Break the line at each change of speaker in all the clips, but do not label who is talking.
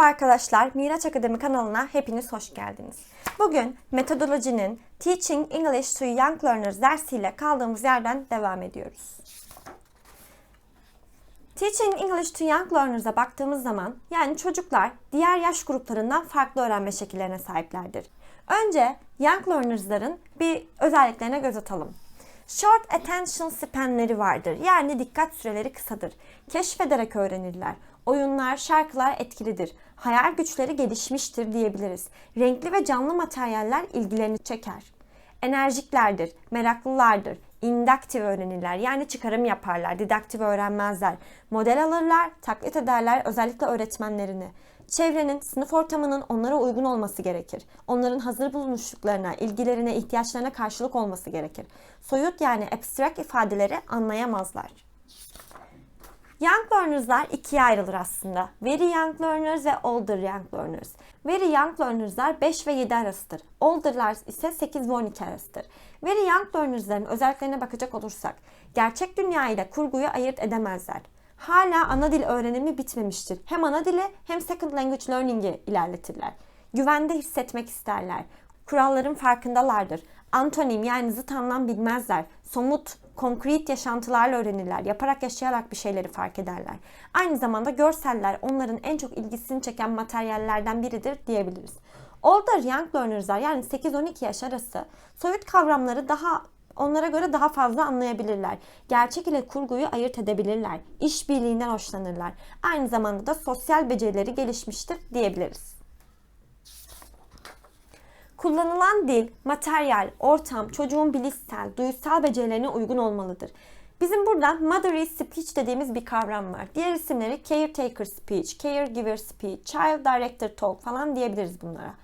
Merhaba arkadaşlar, Miraç Akademi kanalına hepiniz hoş geldiniz. Bugün metodolojinin Teaching English to Young Learners dersiyle kaldığımız yerden devam ediyoruz. Teaching English to Young Learners'a baktığımız zaman yani çocuklar diğer yaş gruplarından farklı öğrenme şekillerine sahiplerdir. Önce Young Learners'ların bir özelliklerine göz atalım. Short attention span'leri vardır. Yani dikkat süreleri kısadır. Keşfederek öğrenirler. Oyunlar, şarkılar etkilidir. Hayal güçleri gelişmiştir diyebiliriz. Renkli ve canlı materyaller ilgilerini çeker. Enerjiklerdir, meraklılardır, indaktif öğrenirler yani çıkarım yaparlar, didaktif öğrenmezler. Model alırlar, taklit ederler özellikle öğretmenlerini. Çevrenin, sınıf ortamının onlara uygun olması gerekir. Onların hazır bulunuşluklarına, ilgilerine, ihtiyaçlarına karşılık olması gerekir. Soyut yani abstract ifadeleri anlayamazlar. Young learners'lar ikiye ayrılır aslında. Very young learners ve older young learners. Very young learners'lar 5 ve 7 arasıdır. Older'lar ise 8 ve 12 arasıdır. Very young learners'ların özelliklerine bakacak olursak, gerçek dünya ile kurguyu ayırt edemezler. Hala ana dil öğrenimi bitmemiştir. Hem ana dili hem second language learning'i ilerletirler. Güvende hissetmek isterler. Kuralların farkındalardır. Antonim yani zıt anlam bilmezler. Somut, konkret yaşantılarla öğrenirler. Yaparak yaşayarak bir şeyleri fark ederler. Aynı zamanda görseller onların en çok ilgisini çeken materyallerden biridir diyebiliriz. Older young learners'lar yani 8-12 yaş arası soyut kavramları daha onlara göre daha fazla anlayabilirler. Gerçek ile kurguyu ayırt edebilirler. İşbirliğinden hoşlanırlar. Aynı zamanda da sosyal becerileri gelişmiştir diyebiliriz. Kullanılan dil, materyal, ortam çocuğun bilişsel, duysal becerilerine uygun olmalıdır. Bizim burada motherly speech dediğimiz bir kavram var. Diğer isimleri caretaker speech, caregiver speech, child director talk falan diyebiliriz bunlara.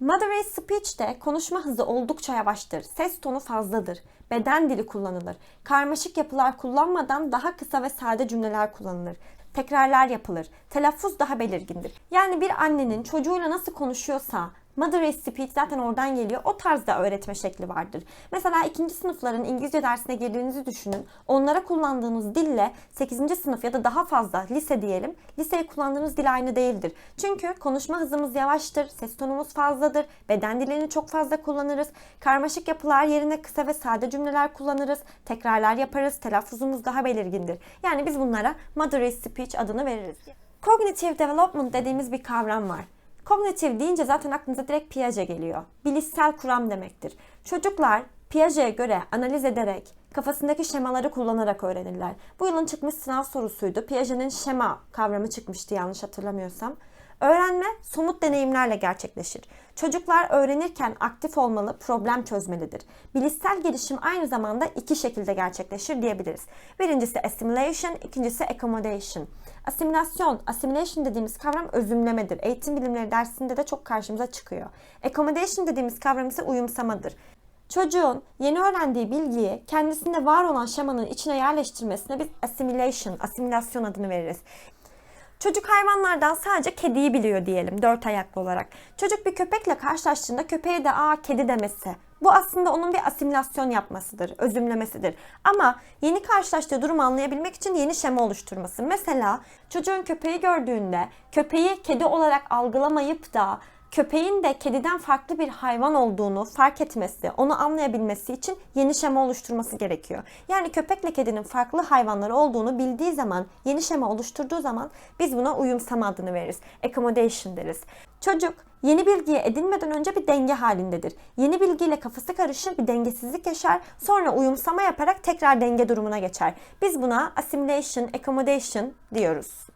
Motherly speech'te konuşma hızı oldukça yavaştır. Ses tonu fazladır. Beden dili kullanılır. Karmaşık yapılar kullanmadan daha kısa ve sade cümleler kullanılır. Tekrarlar yapılır. Telaffuz daha belirgindir. Yani bir annenin çocuğuyla nasıl konuşuyorsa Mother speech zaten oradan geliyor. O tarzda öğretme şekli vardır. Mesela ikinci sınıfların İngilizce dersine girdiğinizi düşünün. Onlara kullandığınız dille 8. sınıf ya da daha fazla lise diyelim. Liseye kullandığınız dil aynı değildir. Çünkü konuşma hızımız yavaştır, ses tonumuz fazladır, beden dilini çok fazla kullanırız. Karmaşık yapılar yerine kısa ve sade cümleler kullanırız. Tekrarlar yaparız, telaffuzumuz daha belirgindir. Yani biz bunlara Mother speech adını veririz. Cognitive development dediğimiz bir kavram var. Kognitif deyince zaten aklınıza direkt Piaget geliyor. Bilişsel kuram demektir. Çocuklar Piaget'e göre analiz ederek, kafasındaki şemaları kullanarak öğrenirler. Bu yılın çıkmış sınav sorusuydu. Piaget'in şema kavramı çıkmıştı yanlış hatırlamıyorsam. Öğrenme somut deneyimlerle gerçekleşir. Çocuklar öğrenirken aktif olmalı, problem çözmelidir. Bilişsel gelişim aynı zamanda iki şekilde gerçekleşir diyebiliriz. Birincisi assimilation, ikincisi accommodation. Asimilasyon, assimilation dediğimiz kavram özümlemedir. Eğitim bilimleri dersinde de çok karşımıza çıkıyor. Accommodation dediğimiz kavram ise uyumsamadır. Çocuğun yeni öğrendiği bilgiyi kendisinde var olan şemanın içine yerleştirmesine biz assimilation, asimilasyon adını veririz. Çocuk hayvanlardan sadece kediyi biliyor diyelim dört ayaklı olarak. Çocuk bir köpekle karşılaştığında köpeğe de aa kedi demesi. Bu aslında onun bir asimilasyon yapmasıdır, özümlemesidir. Ama yeni karşılaştığı durumu anlayabilmek için yeni şema oluşturması. Mesela çocuğun köpeği gördüğünde köpeği kedi olarak algılamayıp da köpeğin de kediden farklı bir hayvan olduğunu fark etmesi, onu anlayabilmesi için yeni şema oluşturması gerekiyor. Yani köpekle kedinin farklı hayvanlar olduğunu bildiği zaman, yeni şema oluşturduğu zaman biz buna uyumsama adını veririz. Accommodation deriz. Çocuk yeni bilgiye edinmeden önce bir denge halindedir. Yeni bilgiyle kafası karışır, bir dengesizlik yaşar, sonra uyumsama yaparak tekrar denge durumuna geçer. Biz buna assimilation, accommodation diyoruz.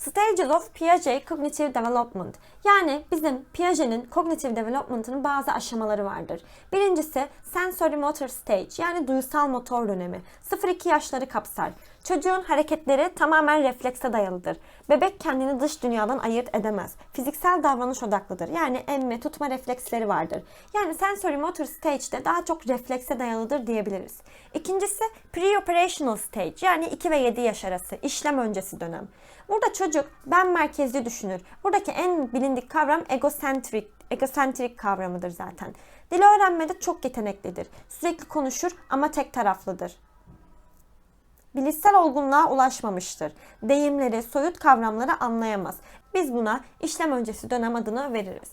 Stages of Piaget Cognitive Development. Yani bizim Piaget'in Cognitive Development'ının bazı aşamaları vardır. Birincisi Sensory Motor Stage yani duysal motor dönemi. 0-2 yaşları kapsar. Çocuğun hareketleri tamamen reflekse dayalıdır. Bebek kendini dış dünyadan ayırt edemez. Fiziksel davranış odaklıdır. Yani emme, tutma refleksleri vardır. Yani sensory motor stage'de daha çok reflekse dayalıdır diyebiliriz. İkincisi pre-operational stage yani 2 ve 7 yaş arası işlem öncesi dönem. Burada çocuk ben merkezli düşünür. Buradaki en bilindik kavram egocentrik, egocentrik kavramıdır zaten. Dil öğrenmede çok yeteneklidir. Sürekli konuşur ama tek taraflıdır. Bilişsel olgunluğa ulaşmamıştır. Deyimleri, soyut kavramları anlayamaz. Biz buna işlem öncesi dönem adını veririz.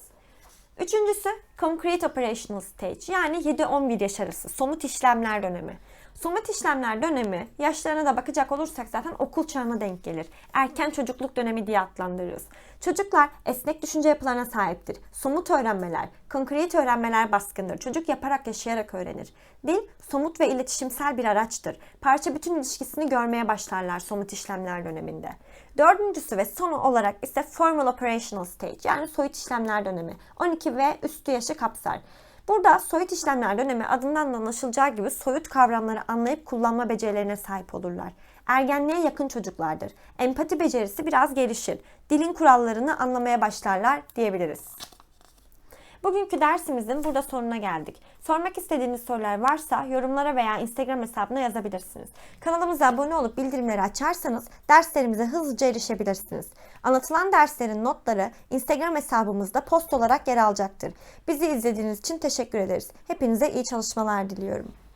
Üçüncüsü Concrete Operational Stage yani 7-11 yaş arası somut işlemler dönemi. Somut işlemler dönemi yaşlarına da bakacak olursak zaten okul çağına denk gelir. Erken çocukluk dönemi diye adlandırırız. Çocuklar esnek düşünce yapılarına sahiptir. Somut öğrenmeler, concrete öğrenmeler baskındır. Çocuk yaparak yaşayarak öğrenir. Dil somut ve iletişimsel bir araçtır. Parça bütün ilişkisini görmeye başlarlar somut işlemler döneminde. Dördüncüsü ve son olarak ise Formal Operational Stage yani soyut işlemler dönemi. 12 ve üstü yaşı kapsar. Burada soyut işlemler dönemi adından da anlaşılacağı gibi soyut kavramları anlayıp kullanma becerilerine sahip olurlar. Ergenliğe yakın çocuklardır. Empati becerisi biraz gelişir. Dilin kurallarını anlamaya başlarlar diyebiliriz. Bugünkü dersimizin burada sonuna geldik. Sormak istediğiniz sorular varsa yorumlara veya Instagram hesabına yazabilirsiniz. Kanalımıza abone olup bildirimleri açarsanız derslerimize hızlıca erişebilirsiniz. Anlatılan derslerin notları Instagram hesabımızda post olarak yer alacaktır. Bizi izlediğiniz için teşekkür ederiz. Hepinize iyi çalışmalar diliyorum.